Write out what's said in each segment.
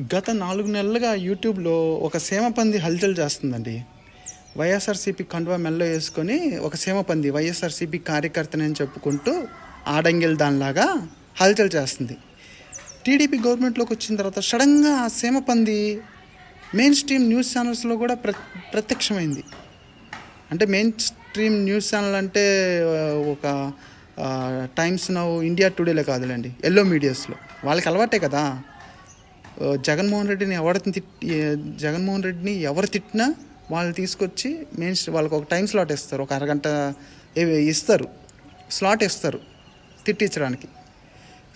గత నాలుగు నెలలుగా యూట్యూబ్లో ఒక సేమపంది హల్చల్ చేస్తుందండి. వైఎస్ఆర్సీపీ కండువా మెల్లో వేసుకొని ఒక సేమపంది వైఎస్ఆర్సీపీ కార్యకర్తనని చెప్పుకుంటూ ఆడంగిల్ దానిలాగా హల్చల్ చేస్తుంది. టీడీపీ గవర్నమెంట్లోకి వచ్చిన తర్వాత సడన్గా ఆ సీమపంది మెయిన్ స్ట్రీమ్ న్యూస్ ఛానల్స్లో కూడా ప్ర ప్రత్యక్షమైంది. అంటే మెయిన్ స్ట్రీమ్ న్యూస్ ఛానల్ అంటే ఒక టైమ్స్ నౌ ఇండియా టుడేలో కాదులేండి ఎల్లో మీడియాస్లో. వాళ్ళకి అలవాటే కదా. జగన్మోహన్ రెడ్డిని ఎవరిని తిట్టి జగన్మోహన్ రెడ్డిని ఎవరు తిట్టినా వాళ్ళు తీసుకొచ్చి మెయిన్ వాళ్ళకి ఒక టైం స్లాట్ ఇస్తారు. ఒక అరగంట ఇస్తారు. స్లాట్ ఇస్తారు తిట్టించడానికి.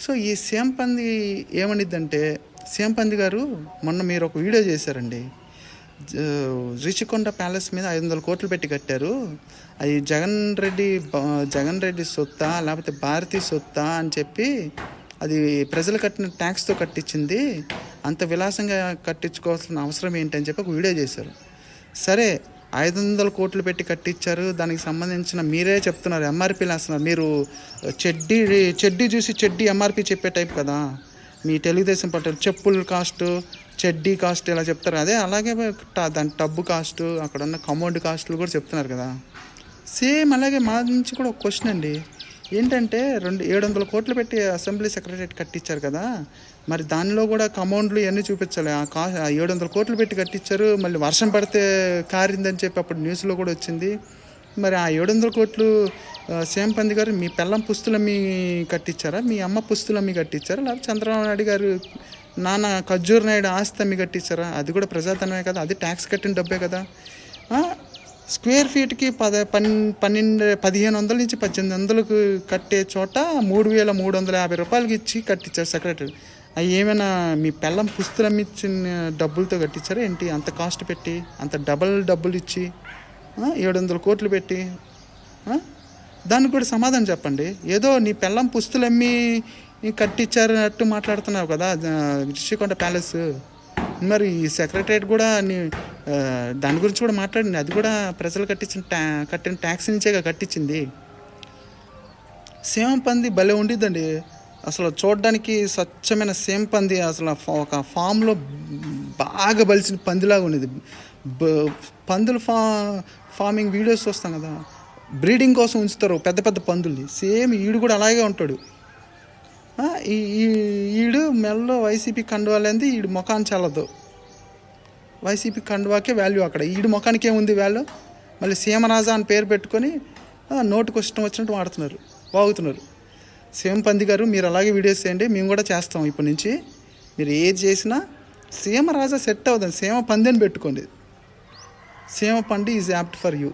సో ఈ సేంపంది ఏమనిద్దంటే సేంపంది గారు మొన్న మీరు ఒక వీడియో చేశారండి. రిషికొండ ప్యాలెస్ మీద ఐదు వందల కోట్లు పెట్టి కట్టారు. అది జగన్ రెడ్డి జగన్ రెడ్డి సొత్తా లేకపోతే భారతీ సొత్తా అని చెప్పి అది ప్రజలు కట్టిన ట్యాక్స్తో కట్టించింది. అంత విలాసంగా కట్టించుకోవాల్సిన అవసరం ఏంటని చెప్పి ఒక వీడియో చేశారు. సరే ఐదు వందల కోట్లు పెట్టి కట్టించారు. దానికి సంబంధించిన మీరే చెప్తున్నారు. ఎంఆర్పీలు వేస్తున్నారు మీరు చెడ్డీ చెడ్డీ చూసి చెడ్డీ ఎంఆర్పీ చెప్పే టైప్ కదా. మీ తెలుగుదేశం పార్టీ చెప్పుల కాస్ట్ చెడ్డీ కాస్ట్ ఇలా చెప్తారు. అదే అలాగే దాని టబ్బు కాస్ట్ అక్కడ ఉన్న కమౌండ్ కాస్ట్లు కూడా చెప్తున్నారు కదా. సేమ్ అలాగే మా నుంచి కూడా ఒక క్వశ్చన్ అండి. ఏంటంటే రెండు ఏడు వందల కోట్లు పెట్టి అసెంబ్లీ సెక్రటరేట్ కట్టించారు కదా. మరి దానిలో కూడా కమౌండ్లు ఇవన్నీ చూపించాలి. ఆ కా ఏడు వందల కోట్లు పెట్టి కట్టించారు. మళ్ళీ వర్షం పడితే కారిందని చెప్పి అప్పుడు న్యూస్లో కూడా వచ్చింది. మరి ఆ ఏడు వందల కోట్లు సేమ్ పంది గారు మీ పెళ్ళం పుస్తులు కట్టించారా? మీ అమ్మ పుస్తులు కట్టించారా? లేకపోతే చంద్రబాబు నాయుడు గారు నాన్న ఖర్జూర్ నాయుడు ఆస్తి అమ్మి కట్టించారా? అది కూడా ప్రజాధనమే కదా. అది ట్యాక్స్ కట్టిన డబ్బే కదా. స్క్వేర్ ఫీట్కి పద పన్ పన్నెండు పదిహేను వందల నుంచి పద్దెనిమిది వందలకు కట్టే చోట మూడు వేల మూడు వందల యాభై రూపాయలకి ఇచ్చి కట్టించారు సెక్రటరీ. అవి ఏమైనా మీ పెళ్ళం పుస్తులు అమ్మిచ్చిన డబ్బులతో కట్టించారా ఏంటి? అంత కాస్ట్ పెట్టి అంత డబల్ డబ్బులు ఇచ్చి ఏడు వందల కోట్లు పెట్టి దానికి కూడా సమాధానం చెప్పండి. ఏదో నీ పెళ్ళం పుస్తులు అమ్మి కట్టించారన్నట్టు మాట్లాడుతున్నావు కదా శ్రీకొండ రిషికొండ ప్యాలెస్. మరి ఈ సెక్రటరేట్ కూడా నీ దాని గురించి కూడా మాట్లాడింది అది కూడా ప్రజలు కట్టించిన ట్యా కట్టిన ట్యాక్స్ నుంచేగా కట్టించింది. సేమ పంది భలే ఉండిద్దండి. అసలు చూడడానికి స్వచ్ఛమైన సేమ పంది అసలు ఒక ఫామ్లో బాగా బలిసిన పందిలాగా ఉండేది. బ- పందులు ఫా ఫార్మింగ్ వీడియోస్ చూస్తాం కదా. బ్రీడింగ్ కోసం ఉంచుతారు పెద్ద పెద్ద పందుల్ని. సేమ్ ఈడు కూడా అలాగే ఉంటాడు. ఈ ఈడు మెల్లో వైసీపీ కండువాలేంది ఈడు ముఖాన్ని చల్లదు. వైసీపీ కండువాకే వాల్యూ అక్కడ. ఈడు ముఖానికి ఏముంది వాల్యూ మళ్ళీ సీమరాజా అని పేరు పెట్టుకొని నోటుకు ఇష్టం వచ్చినట్టు వాడుతున్నారు వాగుతున్నారు. సీఎం పంది గారు మీరు అలాగే వీడియోస్ చేయండి మేము కూడా చేస్తాం ఇప్పటి నుంచి. మీరు ఏది చేసినా సీమ రాజా సెట్ అవుతుంది. సీమ పంది అని పెట్టుకోండి. సీమ పండి ఈజ్ యాప్ట్ ఫర్ యూ